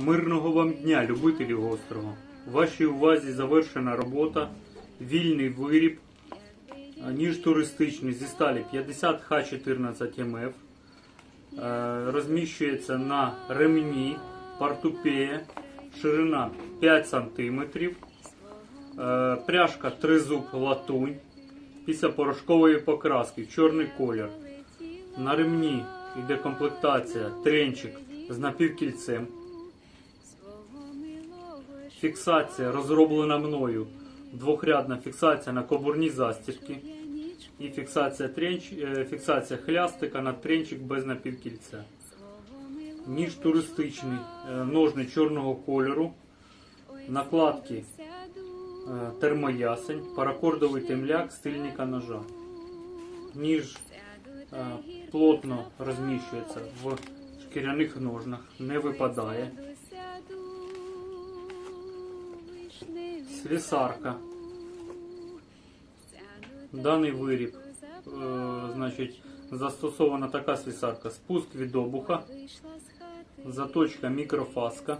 Мирного вам дня, любителі гострого. У вашій увазі завершена робота, вільний виріб, а, ніж туристичний зі сталі 50 Х14 МФ. Е, Розміщується на ремні портупея, ширина 5 см, пряжка тризуб латунь після порошкової покраски в чорний колір. На ремні йде комплектація тренчик з напівкільцем. Фіксація розроблена мною. Двохрядна фіксація на кобурні застібки. І фіксація, тренч, е, фіксація хлястика на тренчик без напівкільця. Ніж туристичний, е, ножни чорного кольору. Накладки е, термоясень, паракордовий темляк стильника ножа. Ніж плотно розміщується в шкіряних ножнах, не випадає. Слісарка. Даний виріб, е, значить, застосована така слісарка. Спуск від обуха, заточка мікрофаска.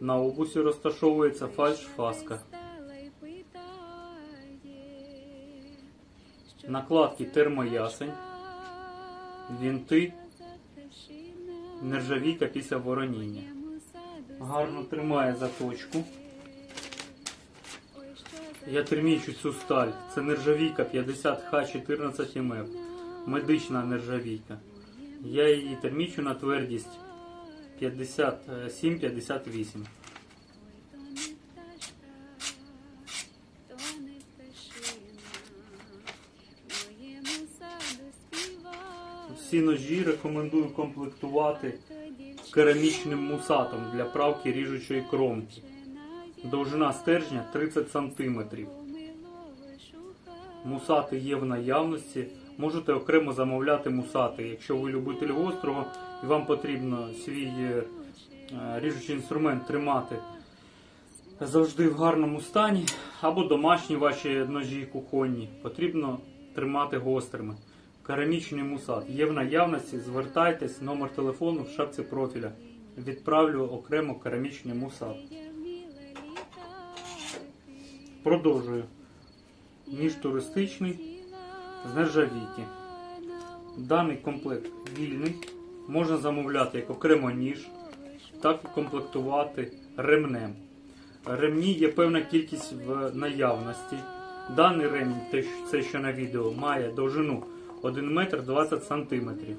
На обусі розташовується фальш-фаска. Накладки термоясень, вінти, нержавійка після вороніння. Гарно тримає заточку. Я термічу цю сталь. Це нержавійка 50Х14 МФ. Медична нержавійка. Я її термічу на твердість 57-58. Всі ножі рекомендую комплектувати керамічним мусатом для правки ріжучої кромки. Довжина стержня 30 см. Мусати є в наявності. Можете окремо замовляти мусати. Якщо ви любитель гострого і вам потрібно свій е, ріжучий інструмент тримати завжди в гарному стані, або домашні ваші ножі кухонні, потрібно тримати гострими. Керамічний мусат є в наявності. Звертайтесь, номер телефону в шапці профіля. Відправлю окремо керамічний мусат. Продовжую. Ніж туристичний з нержавійки. Даний комплект вільний. Можна замовляти як окремо ніж, так і комплектувати ремнем. Ремні є певна кількість в наявності. Даний ремінь, це що на відео, має довжину 1 метр 20 сантиметрів.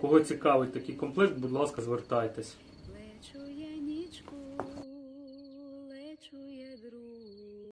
Кого цікавить такий комплект, будь ласка, звертайтесь. Лечує нічку, лечує друг.